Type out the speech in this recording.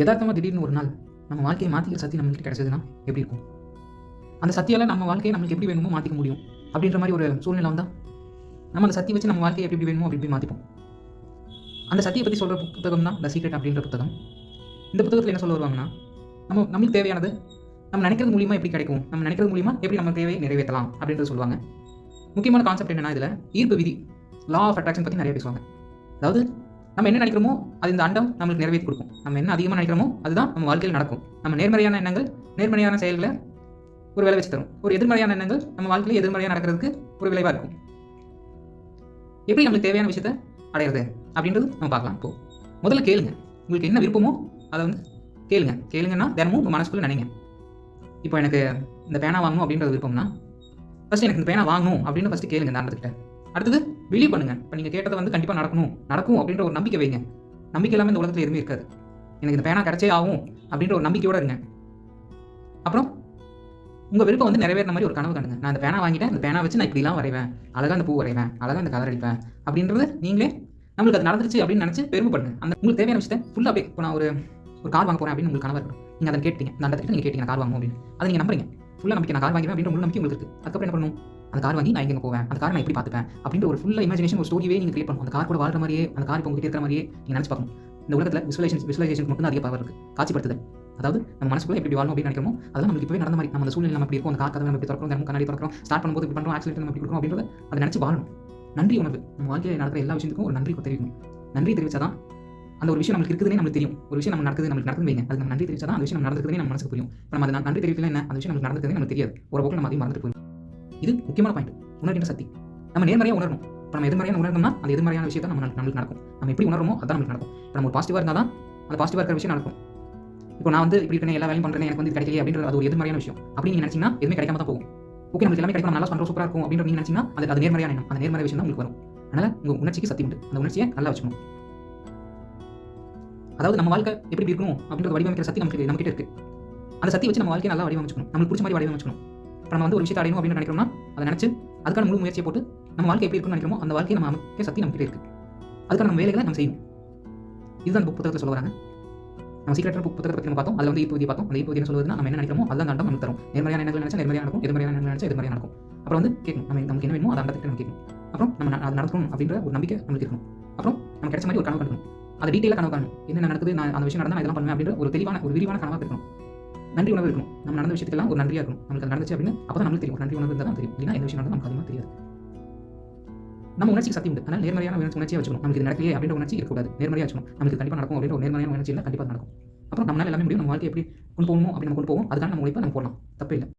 யதார்த்தமாக திடீர்னு ஒரு நாள் நம்ம வாழ்க்கையை மாற்றிக்கிற சக்தி நம்மளுக்கு கிடைச்சதுன்னா எப்படி இருக்கும்? அந்த சத்தியால் நம்ம வாழ்க்கையை நம்மளுக்கு எப்படி வேணுமோ மாற்றிக்க முடியும். அப்படின்ற மாதிரி ஒரு சூழ்நிலை வந்தால் நம்ம அந்த சக்தி வச்சு நம்ம வாழ்க்கையை எப்படி எப்படி வேணுமோ அப்படி இப்படி மாற்றிப்போம் அந்த சத்தியை பற்றி சொல்கிற புத்தகம் தான் த சீக்ரெட் அப்படின்ற புத்தகம். இந்த புத்தகத்தில் என்ன சொல்ல வருவாங்கன்னா நம்ம நம்மளுக்கு தேவையானது நம்ம நினைக்கிறது மூலியமாக எப்படி கிடைக்கும்? நம்ம நினைக்கிறது மூலியமாக எப்படி நம்ம தேவையை நிறைவேற்றலாம் அப்படின்றது சொல்லுவாங்க. முக்கியமான கான்செப்ட் என்னென்னா இதில் ஈர்ப்பு விதி லா ஆஃப் அட்ராக்ஷன் பற்றி நிறைய பேசுவாங்க. அதாவது நம்ம என்ன நினைக்கிறோமோ அது இந்த அண்டம் நம்மளுக்கு நிறைவேற்றி கொடுக்கும். நம்ம என்ன அதிகமாக நினைக்கிறோமோ அதுதான் நம்ம வாழ்க்கையில் நடக்கும். நம்ம நேர்மறையான எண்ணங்கள் நேர்மறையான செயல்களை ஒரு விளை வச்சு தரும் ஒரு எதிர்மறையான எண்ணங்கள் நம்ம வாழ்க்கையில் எதிர்மறையாக நடக்கிறதுக்கு ஒரு விளைவாக இருக்கும். எப்படி நம்மளுக்கு தேவையான விஷயத்தை அடையிறது அப்படின்றது நம்ம பார்க்கலாம். இப்போ முதல்ல கேளுங்க. உங்களுக்கு என்ன விருப்பமோ அதை வந்து கேளுங்க. கேளுங்கன்னா தினமும் உங்கள் மனசுக்குள்ளே நினைங்க. இப்போ எனக்கு இந்த பேனா வாங்கணும் அப்படின்றது விருப்பம்னா ஃபஸ்ட் எனக்கு இந்த பேனா வாங்கணும் அப்படின்னு ஃபஸ்ட்டு கேளுங்க இந்த அண்டத்துக்கிட்ட. அடுத்தது பிலீவ் பண்ணுங்க. இப்போ நீங்கள் கேட்டதை வந்து கண்டிப்பாக நடக்கணும். நடக்கும் அப்படின்ற ஒரு நம்பிக்கை வைங்க. நம்பிக்கை இல்லாமல் இந்த உலகத்தில் எதுவுமே இருக்காது. எனக்கு இந்த பேனா கிடைச்சே ஆகும் அப்படின்ற ஒரு நம்பிக்கையோட இருங்க. அப்புறம் உங்கள் விருப்பம் வந்து நிறைவேறின மாதிரி ஒரு கனவு காணுங்க நான் அந்த பேனா வாங்கிட்டேன். இந்த பேனா வச்சு நான் இப்படிலாம் வரைவேன். அழகாக அந்த பூ வரைவேன். அழகாக இந்த கலர் அடிப்பேன். அப்படின்றது நீங்களே நம்மளுக்கு அது நடந்துருச்சு அப்படின்னு நினச்சி பெருமைப்படுங்க அந்த உங்களுக்கு தேவையான விஷயத்தை ஃபுல்லாக அப்படியே இப்போ நான் ஒரு ஒரு கார் வாங்க போகிறேன் அப்படின்னு உங்களுக்கு கனவு இருக்கணும் நீங்கள் அதை கேட்டீங்க. அந்த இடத்துல நீங்கள் கேட்டீங்க கார் வாங்கணும் அப்படின்னு. அதை நீங்கள் நம்புறீங்க. ஃபுல்லாக நம்பிக்கை. நான் கார் வாங்கிவேன் அப்படின்ற முழு நம்பிக்கை உங்களுக்கு இருக்குது அதுக்கப்புறம் என்ன பண்ணணும்? அந்த கார் வாங்கி நான் எங்கே போவேன். அந்த கார் நான் எப்படி பார்த்துப்பேன்? அப்படின்ற ஒரு ஃபுல்லாக இமேஜினேஷன் ஒரு ஸ்டோரியே நீங்கள் கிரியேட் பண்ணணும். அந்த கார் கூட வாழ்ற மாதிரியே அந்த கார் இப்போ உங்ககிட்ட இருக்கிற மாதிரியே நீங்கள் நினச்சி பார்க்கணும். இந்த உலகத்தில் விசுவலைசேஷன் விசுவலைசேஷன் மட்டும் அதிக பவர் இருக்குது காட்சிப்படுத்துதல். அதாவது நம்ம மனசுக்குள்ள எப்படி வாழணும் அப்படின்னு நினைக்கிறோம் அதெல்லாம் நமக்கு இப்பவே நடந்த மாதிரி. நம்ம அந்த சூழ்நிலை நம்ம எப்படி இருக்கும்? அந்த கார் நம்ம எப்படி திறக்கிறோம்? தினமும் கண்ணாடி திறக்கிறோம்? ஸ்டார்ட் பண்ணும்போது இப்படி பண்ணுறோம் ஆக்சிடென்ட் நம்ம எப்படி கொடுக்குறோம்? அப்படின்றத அதை நினச்சி வாழணும். நன்றி உணர்வு. நம்ம வாழ்க்கையில் நடக்கிற எல்லா விஷயத்துக்கும் ஒரு நன்றி தெரிவிக்கணும் நன்றி தெரிவிச்சாதான் அந்த ஒரு விஷயம் நமக்கு இருக்குதுன்னே நமக்கு தெரியும். ஒரு விஷயம் நம்ம நடக்குது நமக்கு நடக்குது வைங்க. அது நம்ம நன்றி தெரிவிச்சாதான் அந்த விஷயம் நம்ம நடக்குதுன்னே நம்ம மனசுக்கு புரியும். நம்ம அதை நன்றி தெரிவிக்கல என்ன அந்த விஷயம் நமக்கு நடந்ததுன்னு நமக்கு தெரியாது. ஒரு போக்கு நம்ம அதையும் மறந்துட்டு போயிடும் இது முக்கியமான பாயிண்ட் உணர்கின்ற சக்தி. நம்ம நேர்மறையாக உணரணும். இப்போ நம்ம எதிர்மறையான உணர்ந்தோம்னா அந்த எதிர்மறையான விஷயத்தை நம்ம நம்மளுக்கு நடக்கும். நம்ம எப்படி உணர்றோமோ அதான் நமக்கு நடக்கும். இப்போ நம்ம ஒரு பாசிட்டிவாக இருந்தால் தான் அந்த பாசிட்டிவாக இருக்கிற விஷயம் நடக்கும். இப்போ நான் வந்து இப்படி இருக்கேன் எல்லா வேலையும் பண்ணுறேன் எனக்கு வந்து கிடைக்கல அப்படின்றது அது ஒரு எதிர்மறையான விஷயம். அப்படி நீங்கள் நினச்சிங்கன்னா எதுவுமே கிடைக்காம தான் போகும். ஓகே நம்மளுக்கு எல்லாமே கிடைக்கும் நல்லா பண்ணுறோம் சூப்பராக இருக்கும் அப்படின்னு நீங்கள் நினச்சிங்கன்னா அது அது நேர்மறையான எண்ணம். அந்த நேர்மறை விஷயம் தான் உங்களுக்கு வரும். அதனால் உங்கள் உணர்ச்சிக்கு சக்தி உண்டு. அந்த உணர்ச்சியை நல்லா வச்சுக்கணும். அதாவது நம்ம வாழ்க்கை எப்படி இருக்கணும் அப்படின்ற வடிவமைக்கிற சக்தி நமக்கு நம்ம கிட்ட இருக்கு. அந்த சக்தி வச்சு நம்ம வாழ்க்கையை நல்லா வடிவமைச்சுக்கணும். நம்மளுக்கு பிடிச்ச மாதிரி வடிவமைச்சுக்கணும். இப்போ நம்ம வந்து ஒரு விஷயத்தை அடையணும் அப்படின்னு நினைக்கிறோம்னா அதை நினச்சி அதுக்கான முழு முயற்சியை போட்டு நம்ம வாழ்க்கை எப்படி இருக்குன்னு நினைக்கிறோமோ அந்த வாழ்க்கையை நம்ம அமைக்க சக்தி நம்ம கிட்ட இருக்கு. அதுக்கான நம்ம வேலைகளை நம்ம செய்யணும். இதுதான் இந்த புத்தகத்தில் சொல்ல வராங்க. நம்ம சீக்கிரட் புத்தகத்தை பற்றி நம்ம பார்த்தோம். அதில் வந்து இப்போ பார்த்தோம். அந்த இப்போ சொல்லுவதுன்னா நம்ம என்ன நினைக்கிறோமோ அதான் தாண்டம் நம்ம நமக்கு தரும். நேர்மறையான எண்ணங்கள் நினச்சா நேர்மறையாக நடக்கும். எதிர்மறையான எண்ணங்கள் நினச்சா எதிர்மறையாக நடக்கும். அப்புறம் வந்து கேட்கும் நம்ம நமக்கு என்ன வேணுமோ அதை அந்த நம்ம கேட்கணும். அப்புறம் நம்ம அது நடக்கணும் அப்படின்ற ஒரு நம்பிக்கை நமக்கு இருக்கணும். அப்புறம் நம்ம கிடைச்ச மாதிரி ஒரு கனவு பண்ணணும் அதை டீட்டெயிலாக கனவு காணும் என்ன நடக்குது நான் அந்த விஷயம் நடந்தால் நான் இதெல்லாம் பண்ணுவேன் அப்படின்ற ஒரு தெளிவான ஒரு விரிவான கனவாக இருக்கணும் நன்றி உணர்வு இருக்கணும். நம்ம நடந்த விஷயத்துக்கெல்லாம் ஒரு நன்றியாக இருக்கணும். நமக்கு அது நடந்துச்சு அப்படின்னு அப்போ தான் நம்மளுக்கு தெரியும். ஒரு நன்றி உணர்வு இருந்தால் தான் தெரியும். இல்லைன்னா எந்த விஷயம் நடந்தால் நமக்கு அதிகமாக தெரியாது. நம்ம உணர்ச்சிக்கு சக்தி உண்டு. ஆனால் நேர்மறையான உணர்ச்சி வச்சுக்கணும். நமக்கு இது நடக்கலையே அப்படின்ற உணர்ச்சி இருக்கக்கூடாது. நேர்மறையாக வச்சுக்கணும். நமக்கு கண்டிப்பாக நடக்கும். அப்படின்ற ஒரு நேர்மறையான உணர்ச்சி கண்டிப்பாக நடக்கும். அப்புறம் நம்மளால எல்லாமே முடியும். நம்ம வாழ்க்கை எப்படி கொண்டு போகணும் அப்படி நம்ம கொண்டு போவோம். அதுக்கான நம்ம உழைப்பை நம்ம போடலாம். தப்பே இல்லை.